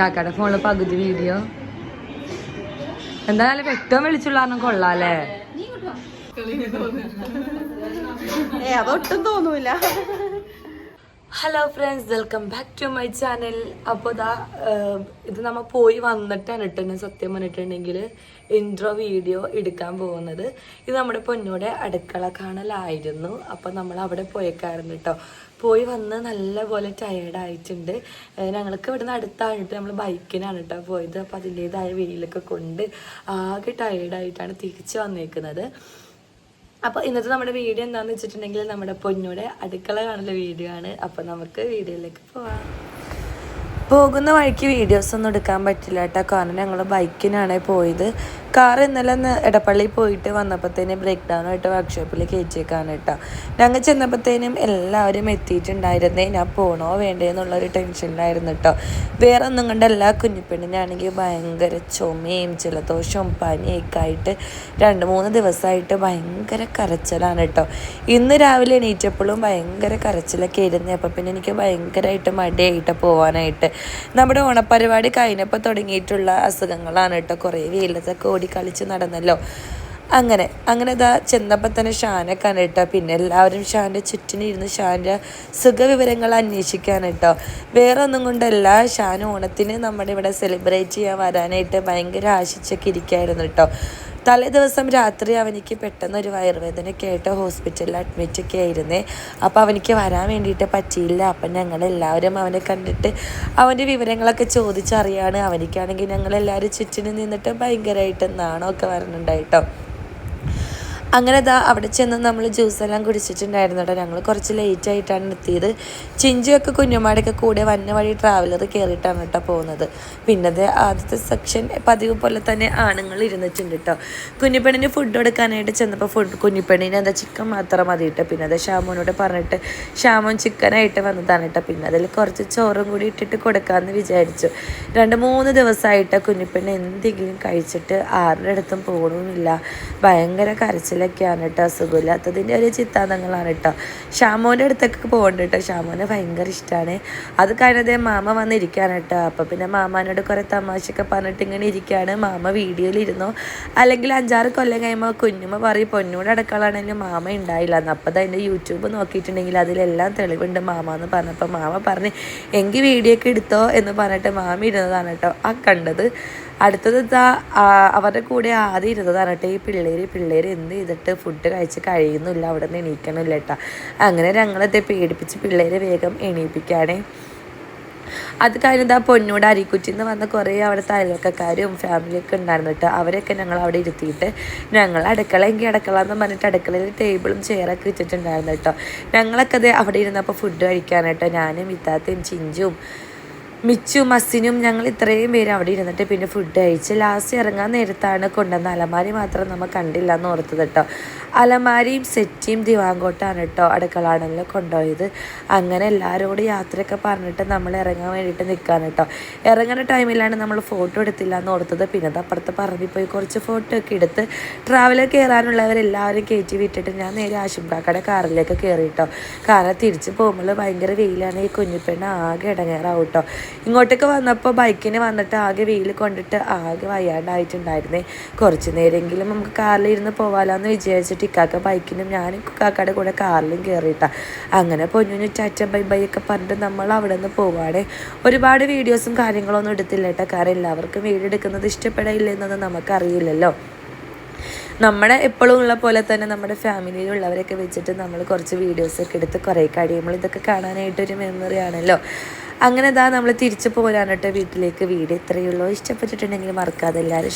കാക്കയുടെ ഫോണിൽ പകുതി വീഡിയോ എന്തായാലും വ്യക്തം വിളിച്ചുള്ള കാരണം കൊള്ളാല്ലേ? ഏ അതൊട്ടും തോന്നൂല. Hello friends welcome back to my channel അപ്പോൾ ഇതാ ഇത് നമ്മൾ പോയി വന്നിട്ടാണ് കേട്ടോ സത്യം പറഞ്ഞിട്ടുണ്ടെങ്കിൽ ഇൻട്രോ വീഡിയോ എടുക്കാൻ പോകുന്നത്. ഇത് നമ്മുടെ പൊന്നോടെ അടുക്കള കാണലായിരുന്നു. അപ്പോൾ നമ്മൾ അവിടെ പോയേക്കായിരുന്നു കേട്ടോ പോയി വന്ന് നല്ലപോലെ ടയേർഡായിട്ടുണ്ട് ഞങ്ങൾക്ക് ഇവിടുന്ന് അടുത്താണ് കേട്ടോ നമ്മൾ ബൈക്കിനാണ് കേട്ടോ പോയത്. അപ്പോൾ അതിന്റേതായ വെയിലൊക്കെ കൊണ്ട് ആകെ ടയേർഡായിട്ടാണ് തിരിച്ച് വന്നേക്കുന്നത്. അപ്പോൾ ഇന്നത്തെ നമ്മുടെ വീഡിയോ എന്താണെന്ന് വെച്ചിട്ടുണ്ടെങ്കിൽ നമ്മുടെ പൊന്നൂടെ അടുക്കള കാണുന്ന വീഡിയോ ആണ്. അപ്പോൾ നമുക്ക് വീഡിയോയിലേക്ക് പോവാം. പോകുന്ന വഴിക്ക് വീഡിയോസ് ഒന്നും എടുക്കാൻ പറ്റില്ല കേട്ടോ. കാരണം ഞങ്ങൾ ബൈക്കിനാണ് പോയത്. കാർ ഇന്നലെ എടപ്പള്ളി പോയിട്ട് വന്നപ്പോഴത്തേനും ബ്രേക്ക് ഡൗൺ ആയിട്ട് വർക്ക്ഷോപ്പിൽ കയറ്റിയേക്കാണ് കേട്ടോ. ഞങ്ങൾ ചെന്നപ്പോഴത്തേനും എല്ലാവരും എത്തിയിട്ടുണ്ടായിരുന്നേ. ഞാൻ പോണോ വേണ്ടേ എന്നുള്ളൊരു ടെൻഷനിലായിരുന്നു കേട്ടോ. വേറെ ഒന്നും കൊണ്ടല്ല കുഞ്ഞിപ്പെണ്ണിനാണെങ്കിൽ ഭയങ്കര ചുമയും ജലദോഷവും പനിയൊക്കെ ആയിട്ട് രണ്ട് മൂന്ന് ദിവസമായിട്ട് ഭയങ്കര കരച്ചിലാണ് കേട്ടോ. ഇന്ന് രാവിലെ എണീറ്റപ്പോഴും ഭയങ്കര കരച്ചിലൊക്കെ ഇരുന്നേ അപ്പം പിന്നെ എനിക്ക് ഭയങ്കരമായിട്ട് മടിയായിട്ട് പോകാനായിട്ട് നമ്മുടെ ഓണപ്പരിപാടി കഴിഞ്ഞപ്പോൾ തുടങ്ങിയിട്ടുള്ള അസുഖങ്ങളാണ് കേട്ടോ. കുറേ വെയിലത്തൊക്കെ ഓടി കളിച്ച് നടന്നല്ലോ. അങ്ങനെ അങ്ങനെ ഇതാ ചെന്നപ്പോൾ തന്നെ ഷാനെ കണ്ടിട്ടോ. പിന്നെ എല്ലാവരും ഷാന്റെ ചുറ്റിനിരുന്ന് ഷാന്റെ സുഖവിവരങ്ങൾ അന്വേഷിക്കാൻ കേട്ടോ വേറെ ഒന്നും കൊണ്ടല്ല ഷാൻ ഓണത്തിന് നമ്മുടെ ഇവിടെ സെലിബ്രേറ്റ് ചെയ്യാൻ വരാനായിട്ട് ഭയങ്കര ആശിച്ചൊക്കെ ഇരിക്കായിരുന്നു കേട്ടോ തലേ ദിവസം രാത്രി അവനിക്ക് പെട്ടെന്ന് ഒരു വയറുവേദനയൊക്കെ ആയിട്ട് ഹോസ്പിറ്റലിൽ അഡ്മിറ്റ് ഒക്കെ ആയിരുന്നേ. അപ്പോൾ അവനിക്ക് വരാൻ വേണ്ടിയിട്ട് പറ്റിയില്ല. അപ്പം ഞങ്ങൾ എല്ലാവരും അവനെ കണ്ടിട്ട് അവന്റെ വിവരങ്ങളൊക്കെ ചോദിച്ചറിയാണ്. അവനിക്കാണെങ്കിൽ ഞങ്ങളെല്ലാവരും ചുറ്റിനും നിന്നിട്ട് ഭയങ്കരമായിട്ട് നാണമൊക്കെ വരണുണ്ടായിട്ടോ. അങ്ങനെ ദാ അവിടെ ചെന്ന് നമ്മൾ ജ്യൂസെല്ലാം കുടിച്ചിട്ടുണ്ടായിരുന്നു കേട്ടോ ഞങ്ങൾ കുറച്ച് ലേറ്റ് ആയിട്ടാണ് എത്തിയത്. ചിഞ്ചുമൊക്കെ കുഞ്ഞുമാടൊക്കെ കൂടെ വന്ന വഴി ട്രാവലർ കയറിയിട്ടാണ് കേട്ടോ പോകുന്നത് പിന്നെ അത് ആദ്യത്തെ സെക്ഷൻ പതിവ് പോലെ തന്നെ ആണുങ്ങൾ ഇരുന്നിട്ടുണ്ട് കേട്ടോ കുഞ്ഞിപ്പെണ്ണിന് ഫുഡ് കൊടുക്കാനായിട്ട് ചെന്നപ്പോൾ ഫുഡ് കുഞ്ഞിപ്പെണ്ണിന് എന്താ ചിക്കൻ മാത്രം മതി കേട്ടോ പിന്നെ അത് ഷാമോനോട് പറഞ്ഞിട്ട് ഷാമോൻ ചിക്കനായിട്ട് വന്നതാണ് കേട്ടോ പിന്നെ അതിൽ കുറച്ച് ചോറും കൂടി ഇട്ടിട്ട് കൊടുക്കാമെന്ന് വിചാരിച്ചു. രണ്ട് മൂന്ന് ദിവസമായിട്ട് കുഞ്ഞിപ്പെണ്ണ് എന്തെങ്കിലും കഴിച്ചിട്ട് ആരുടെ അടുത്തും പോകണമെന്നില്ല ഭയങ്കര കരച്ചിലൊക്കെയാണ് കേട്ടോ സുഖമില്ലാത്തതിന്റെ ഒരു ചിത്താന്തങ്ങളാണ് കേട്ടോ. ഷാമോന്റെ അടുത്തൊക്കെ പോകണ്ട കേട്ടോ. ഷാമോനെ ഭയങ്കര ഇഷ്ടമാണ് അത് കഴിഞ്ഞത് മാമ വന്നിരിക്കുകയാണ് കേട്ടോ. അപ്പോൾ പിന്നെ മാമാനോട് കുറേ തമാശയൊക്കെ പറഞ്ഞിട്ട് ഇങ്ങനെ ഇരിക്കുകയാണ്. മാമ വീഡിയോയിലിരുന്നു. അല്ലെങ്കിൽ അഞ്ചാറ് കൊല്ലം കഴിയുമ്പോൾ കുഞ്ഞുമ്മ പറയും പൊന്നൂടെ അടക്കളാണെങ്കിലും മാമ ഉണ്ടായില്ല. എന്ന് അപ്പോൾ അതിന്റെ യൂട്യൂബ് നോക്കിയിട്ടുണ്ടെങ്കിൽ അതിലെല്ലാം തെളിവുണ്ട് മാമ എന്ന് പറഞ്ഞപ്പോൾ മാമ പറഞ്ഞ് എങ്കിൽ വീഡിയോ ഒക്കെ എടുത്തോ എന്ന് പറഞ്ഞിട്ട് മാമ ഇരുന്നതാണ് കേട്ടോ. ആ കണ്ടത് അടുത്തത് ഇതാ അവരുടെ കൂടെ ആദ്യം ഇരുന്നത് കേട്ടോ ഈ പിള്ളേര് പിള്ളേര് എന്ത് ചെയ്തിട്ട് ഫുഡ് കഴിച്ച് കഴിയുന്നില്ല അവിടെ നിന്ന് എണീക്കണമില്ല കേട്ടോ അങ്ങനെ ഞങ്ങളത് പേടിപ്പിച്ച് പിള്ളേരെ വേഗം എണീപ്പിക്കുകയാണേ അത് കഴിഞ്ഞത് ആ പൊന്നൂട് അരിക്കുറ്റിൽ നിന്ന് വന്ന കുറേ അവിടുത്തെ അയൽവക്കക്കാരും ഫാമിലിയൊക്കെ ഉണ്ടായിരുന്നു കേട്ടോ അവരെയൊക്കെ ഞങ്ങൾ അവിടെ ഇരുത്തിയിട്ട് ഞങ്ങൾ അടുക്കള എങ്കിൽ അടുക്കള എന്ന് പറഞ്ഞിട്ട് അടുക്കളയിൽ ടേബിളും ചെയറൊക്കെ വെച്ചിട്ടുണ്ടായിരുന്നു കേട്ടോ ഞങ്ങളൊക്കെ അത് അവിടെ ഇരുന്നപ്പോൾ ഫുഡ് കഴിക്കാനായിട്ടോ ഞാനും ഇത്താത്തയും ചിഞ്ചും മിച്ചും മസിനും ഞങ്ങൾ ഇത്രയും പേര് അവിടെ ഇരുന്നിട്ട് പിന്നെ ഫുഡ് കഴിച്ച് ലാസ്റ്റ് ഇറങ്ങാൻ നേരത്താണ് കൊണ്ടുവന്ന അലമാരി മാത്രം നമ്മൾ കണ്ടില്ല എന്ന് ഓർത്തത് കേട്ടോ അലമാരിയും സെറ്റിയും ദിവാങ്കോട്ടാണ് കേട്ടോ അടുക്കളാണല്ലോ കൊണ്ടുപോയത്. അങ്ങനെ എല്ലാവരോടും യാത്രയൊക്കെ പറഞ്ഞിട്ട് നമ്മൾ ഇറങ്ങാൻ വേണ്ടിയിട്ട് നിൽക്കാൻ കേട്ടോ ഇറങ്ങുന്ന ടൈമിലാണ് നമ്മൾ ഫോട്ടോ എടുത്തില്ല എന്ന് ഓർത്തത്. പിന്നെ അപ്പുറത്തെ പറമ്പിൽ പോയി കുറച്ച് ഫോട്ടോ ഒക്കെ എടുത്ത് ട്രാവലർ കയറാനുള്ളവരെല്ലാവരും കയറ്റി വിട്ടിട്ട് ഞാൻ നേരെ ആശുപത്രിക്കട കാറിലേക്ക് കയറി കേട്ടോ കാരണം തിരിച്ച് പോകുമ്പോൾ ഭയങ്കര വെയിലാണ്. ഈ കുഞ്ഞിപ്പെണ്ണ ആകെ ഇടങ്ങേറാവും കേട്ടോ ഇങ്ങോട്ടേക്ക് വന്നപ്പോൾ ബൈക്കിന് വന്നിട്ട് ആകെ വെയിൽ കൊണ്ടിട്ട് ആകെ വയ്യാണ്ടായിട്ടുണ്ടായിരുന്നേ. കുറച്ച് നേരമെങ്കിലും നമുക്ക് കാറിലിരുന്ന് പോവാലാന്ന് വിചാരിച്ചിട്ട് ഇക്കാക്ക ബൈക്കിനും ഞാൻ ഇക്കാക്കയുടെ കൂടെ കാറിലും കയറിയിട്ടാണ് അങ്ങനെ പൊന്നു ചാറ്റ ബൈ ബൈ ഒക്കെ പറഞ്ഞിട്ട് നമ്മൾ അവിടെ നിന്ന് പോവാടെ ഒരുപാട് വീഡിയോസും കാര്യങ്ങളൊന്നും എടുത്തില്ല കേട്ടോ. കാരണം എല്ലാവർക്കും വീഡിയോ എടുക്കുന്നത് ഇഷ്ടപ്പെടില്ല എന്നൊന്നും നമുക്കറിയില്ലല്ലോ. നമ്മുടെ എപ്പോഴും ഉള്ള പോലെ തന്നെ നമ്മുടെ ഫാമിലിയിലുള്ളവരൊക്കെ വെച്ചിട്ട് നമ്മൾ കുറച്ച് വീഡിയോസൊക്കെ എടുത്ത് കുറേ കഴിയുമ്പോൾ ഇതൊക്കെ കാണാനായിട്ടൊരു മെമ്മറി ആണല്ലോ. അങ്ങനെ ഇതാ നമ്മൾ തിരിച്ചു കേട്ടോ വീട്ടിലേക്ക്. വീഡിയോ ഇത്രയേ ഉള്ളൂ. ഇഷ്ടപ്പെട്ടിട്ടുണ്ടെങ്കിൽ മറക്കാതെ എല്ലാവരും